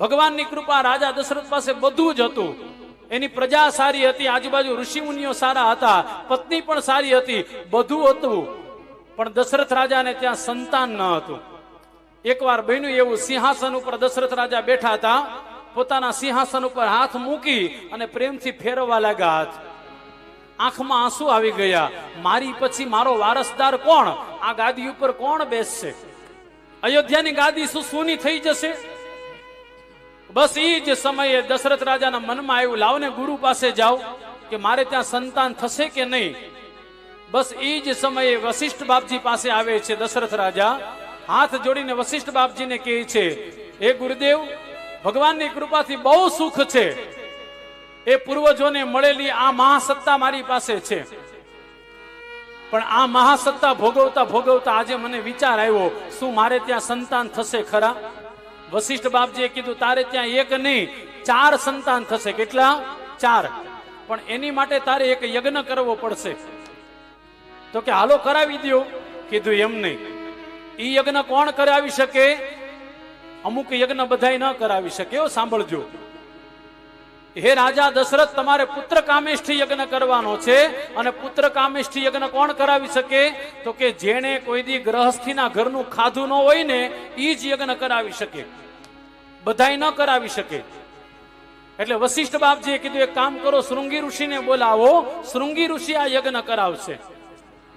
ભગવાનની કૃપા રાજા દશરથ પાસે બધું જ હતું. એની પ્રજા સારી હતી, આજુબાજુ ઋષિમુનિઓ સારા હતા, પત્ની પણ સારી હતી, બધું હતું. પણ દશરથ રાજાને ત્યાં સંતાન ન હતું. એકવાર બન્યું એવું, સિંહાસન ઉપર દશરથ રાજા બેઠા હતા, પોતાના સિંહાસન ઉપર હાથ મૂકી અને પ્રેમથી ફેરવવા લાગ્યા હાથ આંખમાં આંસુ આવી ગયા, મારી પછી મારો વારસદાર કોણ? આ ગાદી ઉપર કોણ બેસશે? અયોધ્યાની ગાદી શું સૂની થઈ જશે? બસ એ જ સમયે દશરથ રાજાના મનમાં આવ્યું લાવને ગુરુ પાસે જાઓ, કે મારે ત્યાં સંતાન થશે કે નહીં? બસ એ જ સમયે વશિષ્ઠ બાપજી પાસે આવે છે દશરથ રાજા. હાથ જોડીને વશિષ્ઠ બાપજીને કહે છે એ ગુરુદેવ, ભગવાનની કૃપાથી બહુ સુખ છે. એ પૂર્વજોને મળેલી આ મહાસત્તા મારી પાસે છે. પણ આ મહાસત્તા ભોગવતા ભોગવતા આજે મને વિચાર આવ્યો, શું મારે ત્યાં સંતાન થશે ખરા? વશિષ્ઠ બાપજીએ કીધું, તારે ત્યાં એક નહીં, ચાર સંતાન થશે. કેટલા? ચાર. પણ એની માટે તારે એક યજ્ઞ કરવો પડશે. તો કે, હાલો, કરાવી દ્યો. કીધું એમ નહીં. ઈ યજ્ઞ કોણ કરાવી શકે? અમુક યજ્ઞ બધાય ન કરાવી શકે. સાંભળજો. હે રાજા, દશરથ, તમારે પુત્ર કામેષ્ઠી યજ્ઞ કરવાનો છે અને પુત્ર કામેષ્ઠી યજ્ઞ કોણ કરાવી શકે? તો કે જેણે કોઈ દી ગ્રહસ્થીના ઘરનું ખાધું ન હોય ને એ જ યજ્ઞ કરાવી શકે. બધાય ન કરાવી શકે. એટલે વશિષ્ઠ બાપજીએ કીધું, એક કામ કરો, શૃંગી ઋષિને બોલાવો. શૃંગી ઋષિ આ યજ્ઞ કરાવશે.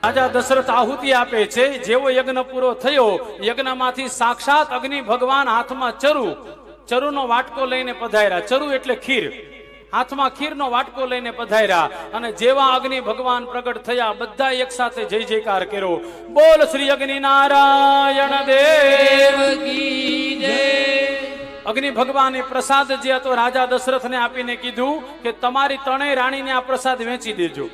રાજા, દશરથ આહુતિ આપે છે. જેવો યજ્ઞ પૂરો થયો, યજ્ઞમાંથી સાક્ષાત અગ્નિ ભગવાન હાથમાં ચરુ. ચરુનો વાટકો લઈને પધાર્યા. ચરુ એટલે ખીર. હાથમાં ખીરનો વાટકો લઈને પધાર્યા અને જેવા અગ્નિ ભગવાન પ્રગટ થયા બધા એક સાથે જય જયકાર કર્યો. બોલ શ્રી અગ્નિ નારાયણ દેવ અગ્નિ ભગવાને પ્રસાદ જે હતો, રાજા દશરથને આપીને કીધું કે તમારી ત્રણેય રાણીને આ પ્રસાદ વેચી દેજો.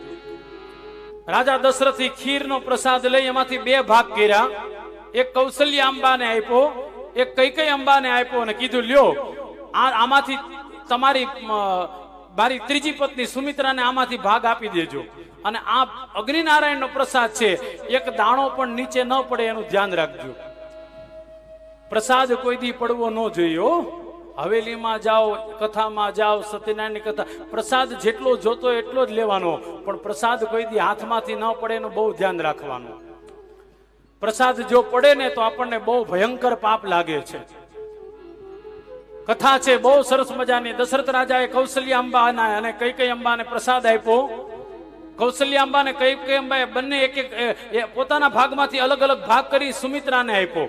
રાજા દશરથી ખીરનો પ્રસાદ લઈ એમાંથી બે ભાગ કર્યા. એક કૌશલ્ય આંબાને આપ્યો એક કઈ કઈ અંબાને આપ્યો અને કીધું, લ્યો, આ આમાંથી તમારી મારી ત્રીજી પત્ની સુમિત્રાને આમાંથી ભાગ આપી દેજો. અને આ અગ્નિનારાયણનો પ્રસાદ છે, એક દાણો પણ નીચે ન પડે એનું ધ્યાન રાખજો. પ્રસાદ કોઈ દી પડવો ન જોઈએ હવેલીમાં જાઓ, કથામાં જાઓ, સત્યનારાયણની કથા. પ્રસાદ જેટલો જોતો એટલો જ લેવાનો, પણ પ્રસાદ કોઈ દી હાથમાંથી ન પડે એનું બહુ ધ્યાન રાખવાનું. પ્રસાદ જો પડે ને તો આપણને બહુ ભયંકર પાપ લાગે છે. કથા છે, બહુ સરસ મજાની. દશરથ રાજાએ કૌશલ્ય અંબાના અને કઈ કઈ અંબાને પ્રસાદ આપ્યો. કૌશલ્ય અંબાને કઈ કઈ અંબાએ બંને એક એક પોતાના ભાગમાંથી અલગ અલગ ભાગ કરી સુમિત્રાને આપ્યો.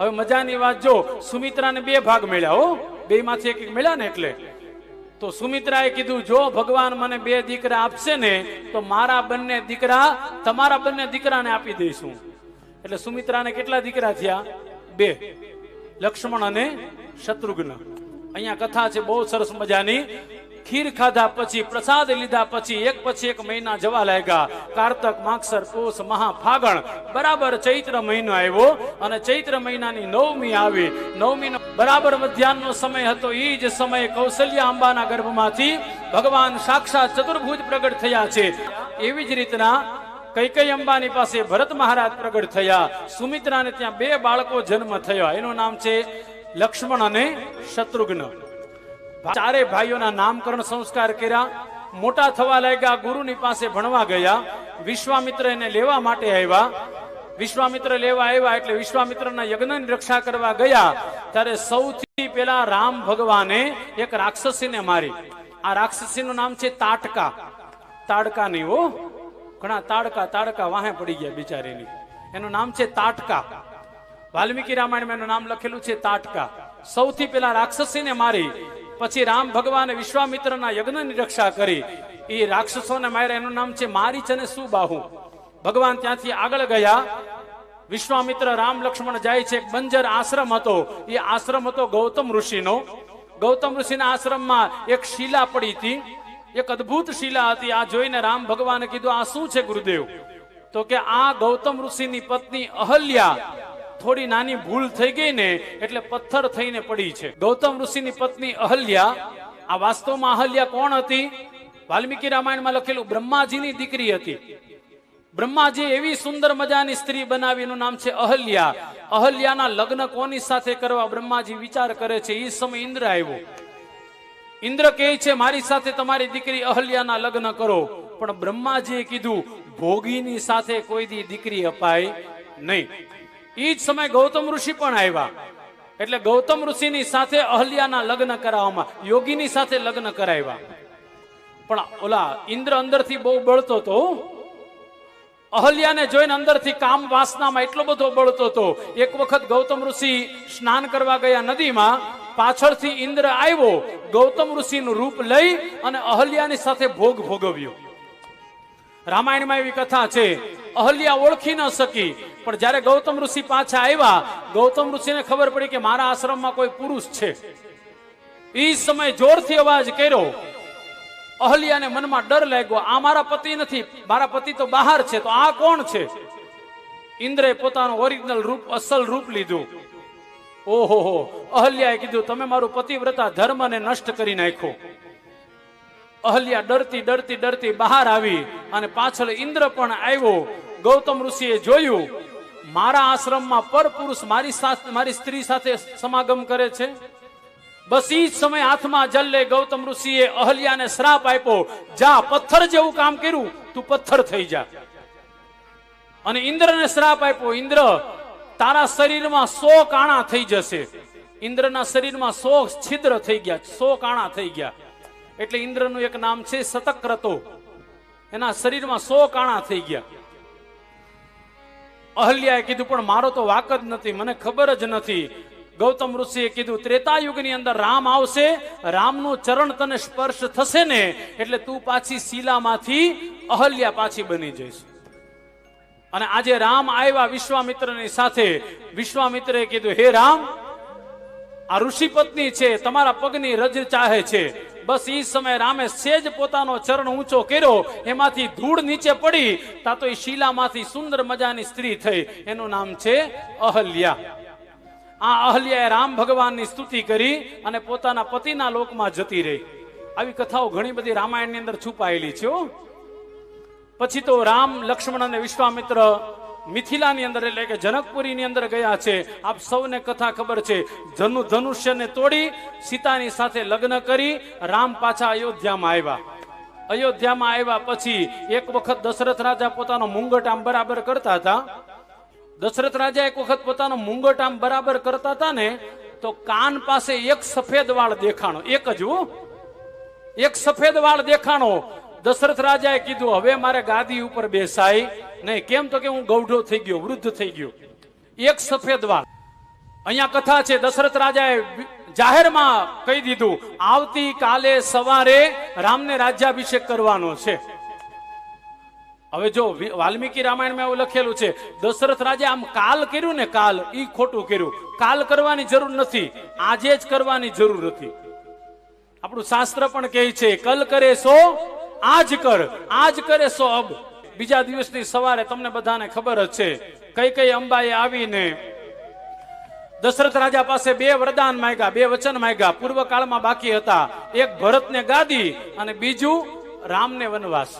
હવે મજાની વાત જો, સુમિત્રાને બે ભાગ મળ્યા હો. બે માંથી એક એક મળ્યા ને એટલે. તો સુમિત્રાએ કીધું, જો ભગવાન મને બે દીકરા આપશે ને, તો મારા બંને દીકરા, તમારા બંને દીકરાને આપી દઈશું. એટલે સુમિત્રાને કેટલા દીકરા થયા? બે. લક્ષ્મણ અને શત્રુઘ્ન. અહીંયા કથા છે, બહુ સરસ મજાની. ખીર ખાધા પછી, પ્રસાદ લીધા પછી, એક પછી એક મહિના જવા લાગ્યા. કારતક, માગસર, પોષ મહા ફાગણ બરાબર ચૈત્ર મહિનો આવ્યો અને ચૈત્ર મહિનાની નવમી આવી. નવમીનો બરાબર મધ્યાહનનો સમય હતો એ જ સમયે કૌશલ્ય અંબાના ગર્ભમાંથી ભગવાન સાક્ષાત ચતુર્ભુજ પ્રગટ થયા છે. એવી જ રીતના કઈ કઈ અંબાની પાસે ભરત મહારાજ પ્રગટ થયા. સુમિત્રાને ત્યાં બે બાળકો જન્મ થયા. એનું નામ છે લક્ષ્મણ અને શત્રુઘ્ન. ચારે ભાઈઓના નામકરણ સંસ્કાર કર્યા. મોટા થવા લાગ્યા, ગુરુની પાસે ભણવા ગયા. વિશ્વામિત્ર એને લેવા માટે આવ્યા. વિશ્વામિત્ર લેવા આવ્યા એટલે વિશ્વામિત્રના યજ્ઞની રક્ષા કરવા ગયા. ત્યારે સૌથી પેલા રામ ભગવાને એક રાક્ષસીને મારી. આ રાક્ષસીનું નામ છે તાટકા. તાડકા નહીં હો. ઘણા તાડકા તાડકા વાહે પડી ગયા બિચારીની. એનું નામ છે તાટકા. વાલ્મીકી રામાયણમાં એનું નામ લખેલું છે તાટકા. સૌથી પેલા રાક્ષસીને મારી, પછી રામ ભગવાને વિશ્વામિત્રના યજ્ઞની રક્ષા કરી. એ રાક્ષસોને માર્યા. એનું નામ છે મારીચ અને સુબાહુ. ભગવાન ત્યાંથી આગળ ગયા. વિશ્વામિત્ર રામ લક્ષ્મણ જાય છે. બંજર આશ્રમ હતો. એ આશ્રમ હતો ગૌતમ ઋષિનો. ગૌતમ ઋષિના આશ્રમમાં એક શિલા પડી હતી. એક અદ્ભુત શિલા હતી. આ જોઈને રામ ભગવાને કીધું, આ શું છે ગુરુદેવ? તો કે, આ ગૌતમ ઋષિની પત્ની અહલ્યા. થોડી નાની ભૂલ થઈ ગઈ ને, એટલે પથ્થર થઈને પડી છે. ગૌતમ ઋષિની પત્ની અહલ્યા, આ વાસ્તવમાં અહલ્યા કોણ હતી? વાલ્મીકી રામાયણમાં લખેલું, બ્રહ્માજીની દીકરી હતી. બ્રહ્માજી એવી સુંદર મજાની સ્ત્રી બનાવી, એનું નામ છે અહલ્યા. અહલ્યાના લગ્ન કોની સાથે કરવા બ્રહ્માજી વિચાર કરે છે? એ સમય ઇન્દ્ર આવ્યો. ઇન્દ્ર કહે છે, મારી સાથે તમારી દીકરી અહલ્યાના લગ્ન કરો. પણ બ્રહ્માજીએ કીધું, ભોગીની સાથે કોઈ દીકરી અપાય નહીં. એ જ સમય ગૌતમ ઋષિ પણ આવ્યા. એટલે ગૌતમ ઋષિની સાથે અહલ્યાના લગ્ન કરાવવામાં, યોગીની સાથે લગ્ન કરાવ્યા. પણ ઓલા ઇન્દ્ર અંદરથી બહુ બળતો હતો. અહલ્યાને જોઈને અંદરથી કામ વાસનામાં એટલો બધો બળતો હતો. એક વખત ગૌતમ ઋષિ સ્નાન કરવા ગયા નદીમાં પાછળથી ઇન્દ્ર આવ્યો, ગૌતમ ઋષિનું રૂપ લઈ અને અહલ્યાની સાથે ભોગ ભોગવ્યો. રામાયણમાં એવી કથા છે, અહલ્યા ઓળખી ન શકી, પણ જ્યારે ગૌતમ ઋષિ પાછા આવ્યા, ગૌતમ ઋષિને ખબર પડી કે મારા આશ્રમમાં કોઈ પુરુષ છે. એ સમય જોરથી અવાજ કર્યો, અહલ્યાને મનમાં ડર લાગ્યો, આ મારા પતિ નથી, મારા પતિ તો બહાર છે, તો આ કોણ છે? ઇન્દ્રે પોતાનું ઓરિજિનલ રૂપ, અસલ રૂપ લીધું. ઓહો, હો. અહલ્યાએ કીધું, તમે મારું પતિવ્રતા, ધર્મને નષ્ટ કરી નાખ્યો. અહલ્યા ડરતી ડરતી ડરતી બહાર આવી અને પાછળ ઇન્દ્ર પણ આવ્યો. ગૌતમ ઋષિએ જોયું, મારા આશ્રમમાં પર પુરુષ મારી મારી સ્ત્રી સાથે સમાગમ કરે છે? બસ ઈ જ સમય હાથમાં જલ લે ગૌતમ ઋષિએ અહલ્યાને શ્રાપ આપ્યો, જા, પથ્થર જેવું કામ કર્યું, તું પથ્થર થઈ જા. અને ઇન્દ્રને શ્રાપ આપ્યો, ઇન્દ્ર તારા શરીરમાં સો કાણા થઈ જશે. ઇન્દ્રના શરીરમાં સો છિદ્ર થઈ ગયા, સો કાણા થઈ ગયા. એટલે ઇન્દ્રનું એક નામ છે સતક્રતો એના શરીરમાં સો કાણા થઈ ગયા. અહલ્યાએ કીધું, પણ મારો તો વાક જ નથી, મને ખબર જ નથી. ગૌતમ ઋષિએ કીધું ત્રેતા યુગની અંદર રામ આવશે, રામનું ચરણ તને સ્પર્શ થશે ને, એટલે તું પાછી શીલામાંથી અહલ્યા પાછી બની જઈશ. અને આજે રામ આવ્યા વિશ્વામિત્રની સાથે. વિશ્વામિત્રે કીધું, હે રામ, આ ઋષિ પત્ની છે, તમારા પગની રજ ચાહે છે. બસ એ સમય રામે સેજ પોતાનો ચરણ ઊંચો કર્યો, એમાંથી ધૂળ નીચે પડી, તા તો એ શિલામાંથી સુંદર મજાની સ્ત્રી થઈ. એનું નામ છે અહલ્યા. આ અહલ્યાએ રામ ભગવાનની સ્તુતિ કરી અને પોતાના પતિના લોકમાં જતી રહી. આવી કથાઓ ઘણી બધી રામાયણની અંદર છુપાયેલી છે. પછી તો રામ, લક્ષ્મણ અને વિશ્વામિત્ર મિથિલાની અંદર એટલે કે જનકપુરીની અંદર ગયા છે. આપ સૌને કથા ખબર છે. ધનુ ધનુષ્યને તોડી સીતાની સાથે લગ્ન કરી રામ પાછા અયોધ્યામાં આવ્યા. અયોધ્યામાં આવ્યા પછી એક વખત દશરથ રાજા પોતાનો મુંગટ આમ બરાબર કરતા હતા. દશરથ રાજા એક વખત પોતાનો મુંગટ આમ બરાબર કરતા હતા ને, તો કાન પાસે એક સફેદ વાળ દેખાણો. એક જ એક સફેદ વાળ દેખાણો. દશરથ રાજાએ કીધું, હવે મારે ગાદી ઉપર બેસાય. નહીં, કેમ તો કે હું ગૌઢો થઈ ગયો, વૃદ્ધ થઈ ગયો. એક સફેદ વાળ અહીંયા કથા છે, દશરથ રાજાએ જાહેરમાં કહી દીધું, આવતી કાલે સવારે રામને રાજ્યાભિષેક કરવાનો છે. હવે જો વાલ્મીકી રામાયણમાં એવું લખેલું છે, દશરથ રાજા આમ કાલ કર્યું ને કાલ, ઈ ખોટું કર્યું. કાલ કરવાની જરૂર નથી, આજે જ કરવાની જરૂર હતી. આપણું શાસ્ત્ર પણ કહે છે, કલ કરે સો આજ કર, આજ કરે સો અબ બીજા દિવસની સવારે તમને બધાને ખબર જ છે. કઈ કઈ અંબાએ આવીને દશરથ રાજા પાસે બે વરદાન માંગ્યા, બે વચન માંગ્યા. પૂર્વ કાળમાં બાકી હતા. એક ભરતને ગાદી અને બીજું રામને વનવાસ.